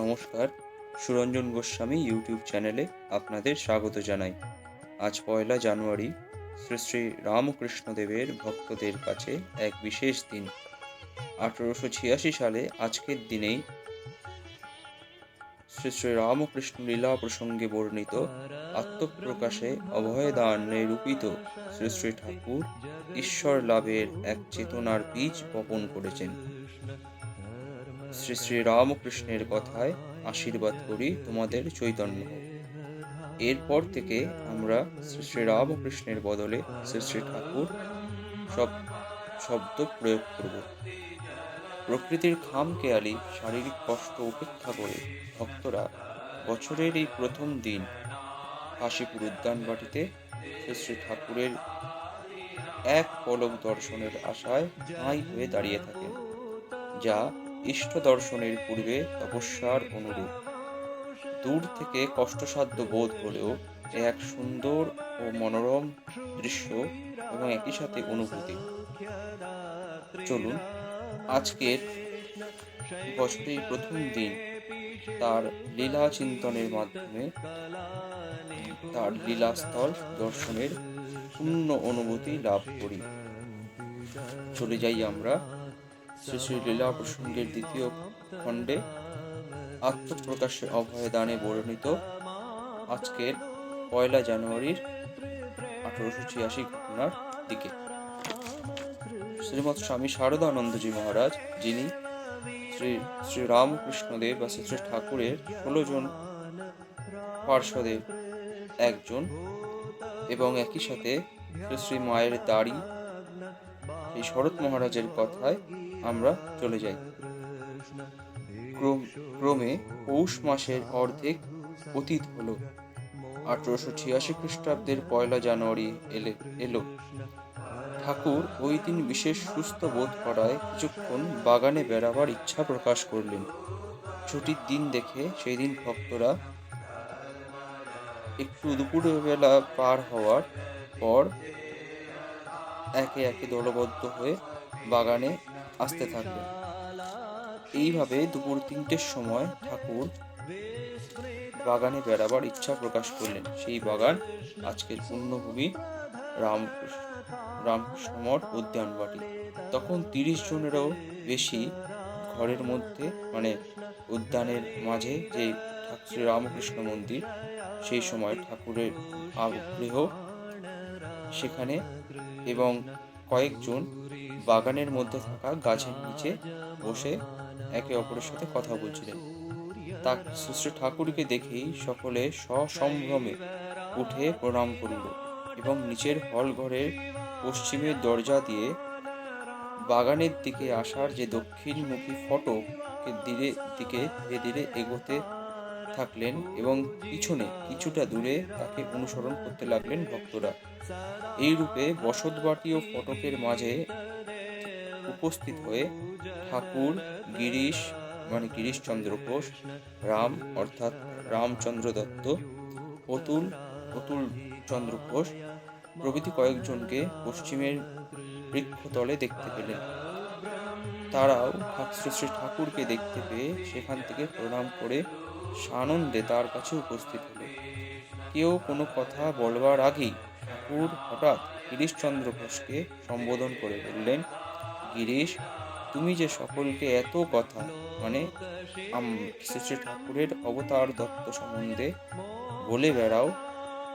নমস্কার, সুরঞ্জন গোস্বামী ইউটিউব চ্যানেলে আপনাদের স্বাগত জানাই। আজ পয়লা জানুয়ারি, শ্রী শ্রী রামকৃষ্ণদেবের ভক্তদের কাছে এক বিশেষ দিন। আঠেরোশো ছিয়াশি সালে আজকের দিনেই শ্রী শ্রী রামকৃষ্ণ লীলা প্রসঙ্গে বর্ণিত আত্মপ্রকাশে অভয়দান নিরূপিত শ্রী শ্রী ঠাকুর ঈশ্বর লাভের এক চেতনার বীজ বপন করেছেন। শ্রী শ্রী রামকৃষ্ণের কথায় আশীর্বাদ করি তোমাদের চৈতন্য এরপর থেকে আমরা শ্রী শ্রী রামকৃষ্ণের বদলে শ্রী শ্রী ঠাকুর সব শব্দ প্রয়োগ করব। প্রকৃতির খামখেয়ালি শারীরিক কষ্ট উপেক্ষা করে ভক্তরা বছরের এই প্রথম দিন কাশীপুর উদ্যানবাটিতে শ্রী শ্রী ঠাকুরের এক পলক দর্শনের আশায় হয়ে দাঁড়িয়ে থাকেন, যা ইষ্ট দর্শনের পূর্বে তপস্যার অনুরূপ। দূর থেকে কষ্টসাধ্য বোধ হলেও এ এক সুন্দর ও মনোরম দৃশ্য এবং একই সাথে অনুভূতি। চলুন, আজকের বছরের প্রথম দিন তার লীলা চিন্তনের মাধ্যমে তার লীলাস্থল দর্শনের পূর্ণ অনুভূতি লাভ করি। চলে যাই আমরা শ্রী শ্রী লীলা প্রসঙ্গের দ্বিতীয় খণ্ডে আত্মপ্রকাশে অভয়দানে বর্ণিত আজকের পয়লা জানুয়ারির আঠারোশো ছিয়াশি ঘটনার দিকে। শ্রীমৎ স্বামী শারদানন্দজি মহারাজ, যিনি শ্রী শ্রী রামকৃষ্ণদেব বা শ্রী ঠাকুরের ষোলো জন পার্শ্বদের একজন এবং একই সাথে শ্রী শ্রী মায়ের দাড়ি, এই শরৎ মহারাজের কথায় আমরা চলে যাই। ক্রমে পৌষ মাসের অর্ধেক অতীত হলো। আঠারোশো ছিয়াশি খ্রিস্টাব্দের পয়লা জানুয়ারি এলে, এলো। ঠাকুর ওই দিন বিশেষ সুস্থ বোধ করায় কিছুক্ষণ বাগানে বেড়াবার ইচ্ছা প্রকাশ করলেন। ছুটির দিন দেখে সেই দিন ভক্তরা একটু দুপুরের বেলা পার হওয়ার পর একে একে দলবদ্ধ হয়ে বাগানে আসতে থাকলেন এইভাবে দুপুর তিনটের সময় ঠাকুর বাগানে বেড়াবার ইচ্ছা প্রকাশ করলেন। সেই বাগান আজকের পূর্ণভূমি রাম রামকৃষ্ণ মঠ উদ্যানবাটি তখন তিরিশ জনেরও বেশি ঘরের মধ্যে মানে উদ্যানের মাঝে যে শ্রী রামকৃষ্ণ মন্দির, সেই সময় ঠাকুরের গৃহ সেখানে এবং কয়েকজন বাগানের মধ্যে থাকা গাছের নিচে বসে একে অপরের সাথে কথা বলছিলেন। তা শ্রী ঠাকুরকে দেখেই সকলে সসম্ভ্রমে উঠে প্রণাম করল এবং নিচের হল ঘরের পশ্চিমের দরজা দিয়ে বাগানের দিকে আসার যে দক্ষিণমুখী ফটক ধীরে, দিকে ধীরে ধীরে এগোতে থাকলেন এবং পিছনে কিছুটা দূরে তাকে অনুসরণ করতে লাগলেন ভক্তরা। এই রূপে বসতবাটি ও ফটকের মাঝে উপস্থিত হয়ে ঠাকুর, গিরিশ মানে গিরিশচন্দ্র ঘোষ, রাম, অর্থাৎ রামচন্দ্র দত্ত, অতুল অতুল চন্দ্র ঘোষ প্রভৃতি কয়েকজনকে পশ্চিমের বৃক্ষতলে দেখতে পেলেন। তারাও শ্রী শ্রী ঠাকুরকে দেখতে পেয়ে সেখান থেকে প্রণাম করে সানন্দে তার কাছে উপস্থিত হলো। কেউ কোনো কথা বলবার আগেই ঠাকুর হঠাৎ গিরিশচন্দ্র ঘোষকে সম্বোধন করে বললেন গিরিশ, তুমি যে সকলকে এত কথা মানে শ্রী ঠাকুরের অবতার দত্ত সম্বন্ধে বলে বেড়াও,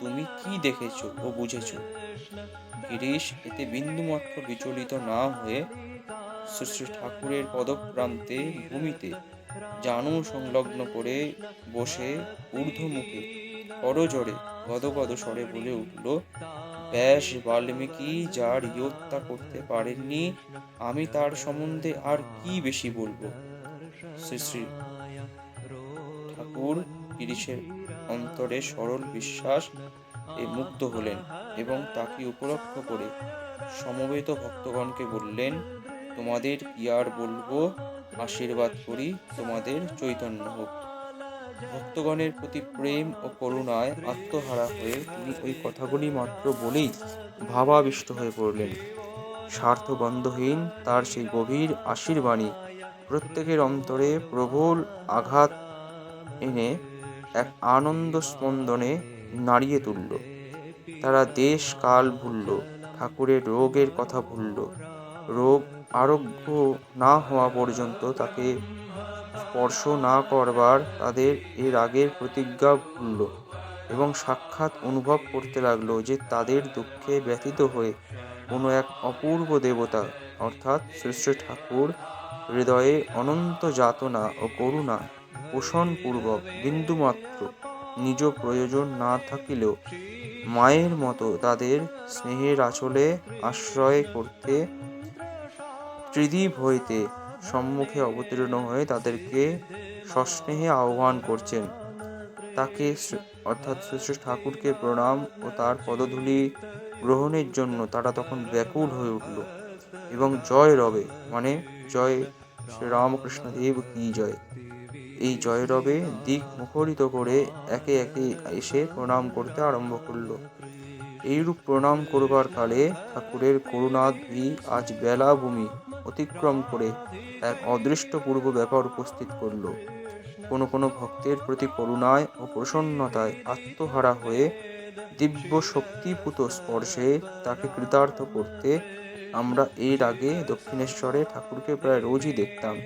তুমি কি দেখেছ ও বুঝেছ? গিরিশ এতে বিন্দুমাত্র বিচলিত না হয়ে শ্রী ঠাকুরের পদপ্রান্তে ভূমিতে জানু সংলগ্ন করে বসে ঊর্ধ্বমুখে করজোড়ে গদগদ স্বরে বলে উঠল ব্যাস, বাল্মীকি যার ইয়ত্তা করতে পারেননি, আমি তার সম্বন্ধে আর কি বেশি বলব? শ্রী শ্রী ঠাকুর গিরিশের অন্তরে সরল বিশ্বাস এ মুগ্ধ হলেন এবং তাকে উপলক্ষ করে সমবেত ভক্তগণকে বললেন, তোমাদের কি আর বলব? আশীর্বাদ করি তোমাদের চৈতন্য হোক। ভক্তগণের প্রতি প্রেম ও করুণায় আত্মহারা হয়ে তিনি ওই কথাগুলি মাত্র বলেই ভাবাবিষ্ট হয়ে পড়লেন। স্বার্থবন্ধহীন তার সেই গভীর আশীর্বাণী প্রত্যেকের অন্তরে প্রবল আঘাত এনে এক আনন্দ স্পন্দনে নাড়িয়ে তুলল। তারা দেশ কাল ভুলল, ঠাকুরের রোগের কথা ভুলল। রোগ আরোগ্য না হওয়া পর্যন্ত তাকে স্পর্শ না করবার তাদের এর আগের প্রতিজ্ঞা ভুলল এবং সাক্ষাৎ অনুভব করতে লাগল যে তাদের দুঃখে ব্যথিত হয়ে কোনো এক অপূর্ব দেবতা, অর্থাৎ শ্রী শ্রী ঠাকুর, হৃদয়ে অনন্ত যাতনা ও করুণা পোষণপূর্বক বিন্দুমাত্র নিজ প্রয়োজন না থাকিলেও মায়ের মতো তাদের স্নেহের আচলে আশ্রয় করতে, ত্রিদীপ হইতে সম্মুখে অবতীর্ণ হয়ে তাদেরকে সস্নেহে আহ্বান করছেন। তাকে অর্থাৎ শ্রী শ্রী ঠাকুরকে প্রণাম ও তার পদধূলি গ্রহণের জন্য তারা তখন ব্যাকুল হয়ে উঠল এবং জয় রবে মানে জয় শ্রী রামকৃষ্ণ দেব কি জয়? এই জয় রবে দিক মুখরিত করে একে একে এসে প্রণাম করতে আরম্ভ করল। এইরূপ প্রণাম করবার কালে ঠাকুরের করুণাদ্রি আজ বেলা ভূমি অতিক্রম করে এক অদৃষ্টপূর্ব ব্যাপার উপস্থিত করল। কোনো কোনো ভক্তের প্রতি করুণায় ও প্রসন্নতায় আত্মহারা হয়ে দিব্য শক্তিপুত স্পর্শে তাকে কৃতার্থ করতে আমরা এর আগে দক্ষিণেশ্বরে ঠাকুরকে প্রায় রোজই দেখতাম।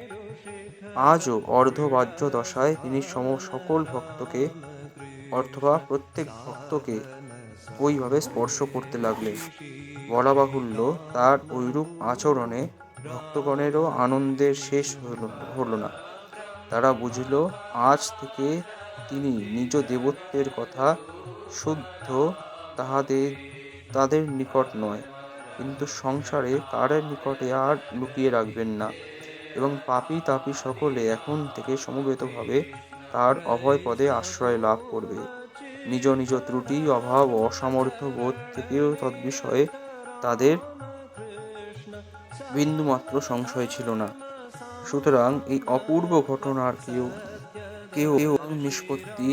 আজও অর্ধবাহ্য দশায় তিনি সম সকল ভক্তকে অথবা প্রত্যেক ভক্তকে ওইভাবে স্পর্শ করতে লাগলেন। বলা বাহুল্য তার ওইরূপ আচরণে ভক্তগণেরও আনন্দের শেষ হলো না। তারা বুঝল, আজ থেকে তিনি নিজ দেবত্বের কথা শুদ্ধ তাহাদের তাদের নিকট নয়, কিন্তু সংসারে কারের নিকটে আর লুকিয়ে রাখবেন না এবং পাপী তাপী সকলে এখন থেকে সমবেতভাবে তার অভয় পদে আশ্রয় লাভ করবে। নিজ নিজ ত্রুটি, অভাব অসামর্থ্য বোধ থেকেও তদ্বিষয়ে তাদের বিন্দুমাত্র সংশয় ছিল না। সুতরাং এই অপূর্ব ঘটনার কেউ কেউ নিষ্পত্তি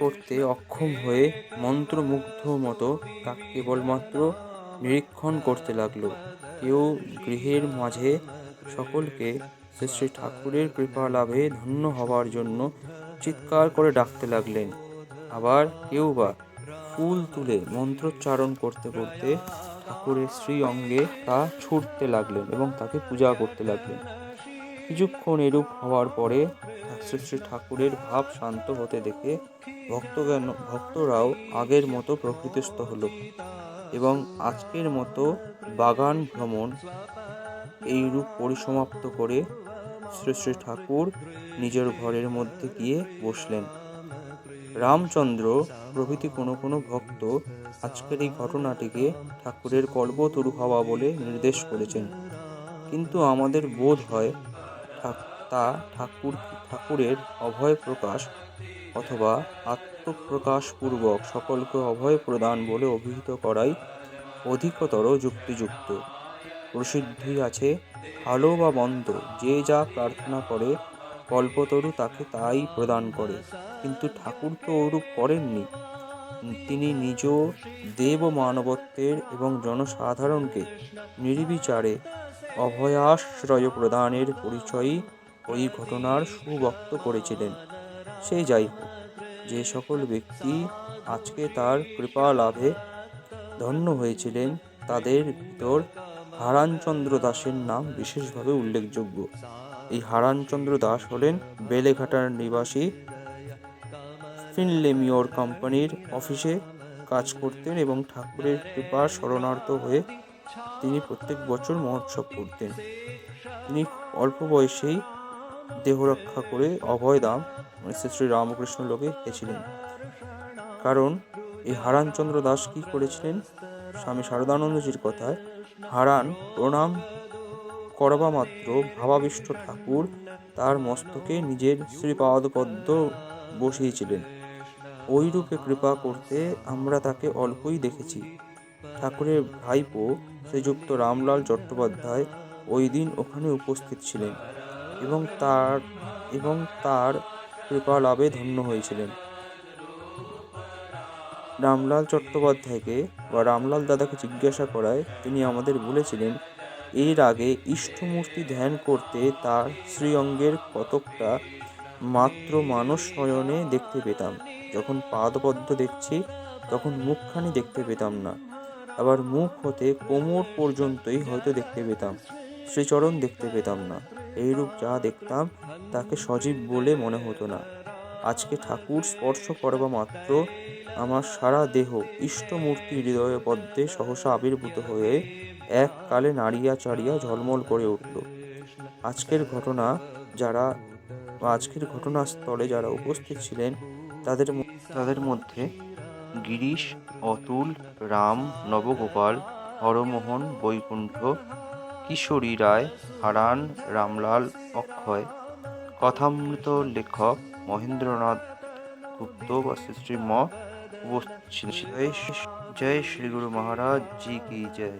করতে অক্ষম হয়ে মন্ত্রমুগ্ধ মতো তাকে কেবলমাত্র নিরীক্ষণ করতে লাগল। কেউ গৃহের মাঝে সকলকে শ্রী শ্রী ঠাকুরের কৃপা লাভে ধন্য হবার জন্য চিৎকার করে ডাকতে লাগলেন। আবার কেউ বা ফুল তুলে মন্ত্রোচ্চারণ করতে করতে ঠাকুরের শ্রী অঙ্গে তা ছুটতে লাগলেন এবং তাকে পূজা করতে লাগলেন। কিছুক্ষণ এরূপ হওয়ার পরে শ্রী শ্রী ঠাকুরের ভাব শান্ত হতে দেখে ভক্তগণ, ভক্তরাও আগের মতো প্রকৃতিস্থ হলো এবং আজকের মতো বাগান ভ্রমণ এইরূপ পরিসমাপ্ত করে শ্রী শ্রী ঠাকুর নিজের ঘরের মধ্যে গিয়ে বসলেন। রামচন্দ্র প্রভৃতি কোনো কোনো ভক্ত আজকের এই ঘটনাটিকে ঠাকুরের কল্পতরু হওয়া বলে নির্দেশ করেছেন। কিন্তু আমাদের বোধ হয় তা ঠাকুর, ঠাকুরের অভয় প্রকাশ অথবা আত্মপ্রকাশপূর্বক সকলকে অভয় প্রদান বলে অভিহিত করাই অধিকতর যুক্তিযুক্ত। প্রসিদ্ধি আছে, ভালো বা মন্দ, যে যা প্রার্থনা করে কল্পতরু তাকে তাই প্রদান করে, কিন্তু ঠাকুর তো ওরূপ করেননি। তিনি নিজ দেব মানবত্বের এবং জনসাধারণকে নির্বিচারে অভয়াশ্রয় প্রদানের পরিচয়ই ওই ঘটনার সুবক্ত করেছিলেন। সে যাই হোক, যে সকল ব্যক্তি আজকে তার কৃপা লাভে ধন্য হয়েছিলেন, তাদের ভিতর হারানচন্দ্র দাসের নাম বিশেষভাবে উল্লেখযোগ্য। এই হারানচন্দ্র দাস হলেন বেলেঘাটার নিবাসী। ফিনলেমিওর কোম্পানির অফিসে কাজ করতেন এবং ঠাকুরের কৃপার শরণার্থ হয়ে তিনি প্রত্যেক বছর মহোৎসব করতেন। তিনি অল্প বয়সেই দেহ রক্ষা করে অভয় দাম মানে শ্রী শ্রী রামকৃষ্ণ লোকে গেছিলেন। কারণ এই হারানচন্দ্র দাস কি করেছিলেন? স্বামী শারদানন্দজির কথায়, হারান, প্রণাম করবা মাত্র ভাবাবিষ্ট ঠাকুর তার মস্তকে নিজের শ্রীপাদপদ্ম বসিয়েছিলেন। ওই রূপে কৃপা করতে আমরা তাকে অল্পই দেখেছি। ঠাকুরের ভাইপো শ্রীযুক্ত রামলাল চট্টোপাধ্যায় ওই দিন ওখানে উপস্থিত ছিলেন এবং তার এবং তার কৃপা লাভে ধন্য হয়েছিলেন। রামলাল চট্টোপাধ্যায়কে বা রামলাল দাদাকে জিজ্ঞাসা করায় তিনি আমাদের বলেছিলেন এর আগে ইষ্টমূর্তি ধ্যান করতে তার শ্রীঅঙ্গের কতকটা মাত্র মানস নয়নে দেখতে পেতাম। যখন পাদপদ্ম দেখছি, তখন মুখখানি দেখতে পেতাম না। আবার মুখ হতে কোমর পর্যন্তই হয়তো দেখতে পেতাম, শ্রীচরণ দেখতে পেতাম না। এইরূপ যা দেখতাম, তাকে সজীব বলে মনে হতো না। আজকে ঠাকুর স্পর্শ করবা মাত্র, আমার সারা দেহ ইষ্টমূর্তি হৃদয় পদ্মে সহসা আবির্ভূত হয়ে এককালে নাড়িয়া চাড়িয়া ঝলমল করে উঠল আজকের ঘটনা যারা, আজকের ঘটনাস্থলে যারা উপস্থিত ছিলেন, তাদের তাদের মধ্যে গিরিশ, অতুল, রাম, নবগোপাল, হরমোহন, বৈকুণ্ঠ, কিশোরী রায়, হারান, রামলাল, অক্ষয়, কথামৃত লেখক মহেন্দ্রনাথ গুপ্ত বা শ্রী ম উপস্থিত ছিলেন। জয় শ্রী গুরু মহারাজ, জি কি জয়